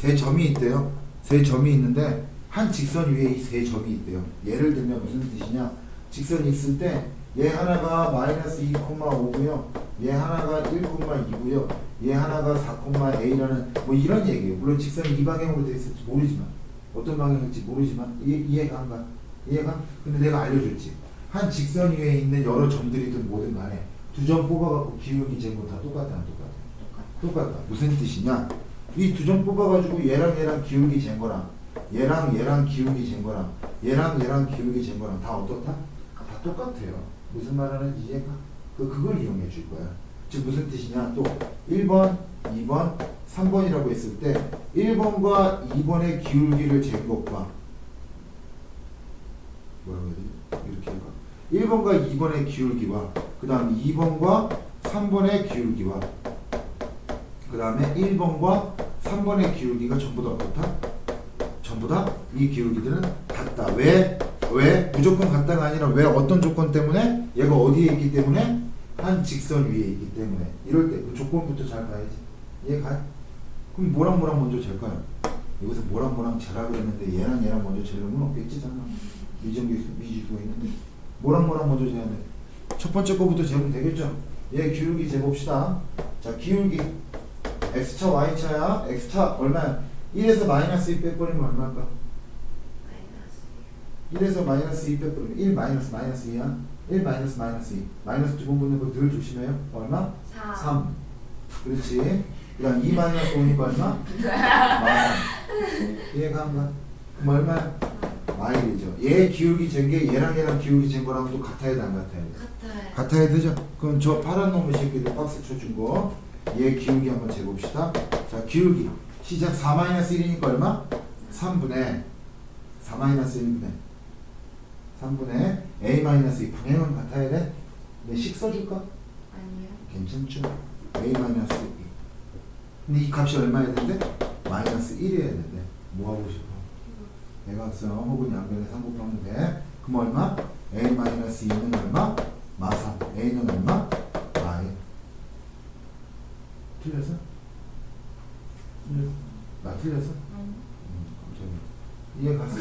세 점이 있대요. 세 점이 있는데 한 직선 위에 이 세 점이 있대요. 예를 들면 무슨 뜻이냐? 직선이 있을 때 얘 하나가 마이너스 2,5고요. 얘 하나가 1,2고요. 얘 하나가 4,a라는 뭐 이런 얘기예요. 물론 직선이 이 방향으로 돼 있을지 모르지만 어떤 방향일지 모르지만 이해, 가? 이해가? 근데 내가 알려줬지. 한 직선 위에 있는 여러 점들이든 뭐든 간에 두 점 뽑아갖고 기울기 제곱 다 똑같다 안 똑같아? 똑같다. 무슨 뜻이냐? 이 두 점 뽑아가지고 얘랑 얘랑 기울기 잰 거랑 얘랑 얘랑 기울기 잰 거랑 얘랑 얘랑 기울기 잰 거랑 다 어떻다? 다 똑같아요. 무슨 말 하는지 이해가? 그, 그걸 이용해 줄 거야. 즉 무슨 뜻이냐? 또 1번, 2번, 3번이라고 했을 때 1번과 2번의 기울기를 잰 것과 뭐라고 해야 되지? 이렇게 할까? 1번과 2번의 기울기와 그 다음 2번과 3번의 기울기와 그 다음에 1번과 3번의 기울기가 전부 다 어떻다? 전부 다 이 기울기들은 같다. 왜? 왜? 무조건 같다가 아니라 왜 어떤 조건 때문에? 얘가 어디에 있기 때문에? 한 직선 위에 있기 때문에 이럴 때 그 조건부터 잘 봐야지. 얘 가? 그럼 뭐랑 뭐랑 먼저 잴까요? 여기서 뭐랑 뭐랑 재라 그랬는데 얘랑 얘랑 먼저 재려면 없겠지 설마 미정기수 미지수가 있는데 뭐랑 뭐랑 먼저 재야 돼? 첫 번째 거부터 재면 되겠죠? 얘 기울기 재봅시다. 자 기울기 x차 y차야 x차 얼마야? 1에서 마이너스 2 빼버리면 얼마일까? 마이너스 1에서 마이너스 2 빼버리면 1 마이너스 마이너스 2야? 1 마이너스 마이너스 2 마이너스 두번 붙는 거 늘 조심해요 얼마? 4 3 그렇지 그 다음 2 마이너스 5니까 얼마? 마 이해가 안 가? 그럼 얼마야? 마일이죠 얘 기울기 잰게 얘랑 얘랑 기울기 잰 거랑 또 같아야 돼 안 같아야 돼? 같아요 같아야 되죠? 그럼 저 파란 놈의 새끼들 박스 쳐준 거, 얘 기울기 한번 재봅시다. 자, 기울기. 시작 4-1이니까 얼마? 3분의 4-1분의 3분의 a-2 분행은 같아야 돼? 근데 식 써줄까? 아니요 괜찮죠? a-2 근데 이 값이 얼마야 되는데? 마이너스 1이어야 되는데 뭐 하고 싶어? 대각선 혹은 양변의 상곱하면 돼. 그럼 얼마? a-2는 얼마? 마삼. a는 얼마? 마이. 틀렸어? 틀렸어? 나 틀렸어? 아니요 음, 깜짝이야. 이해 갔어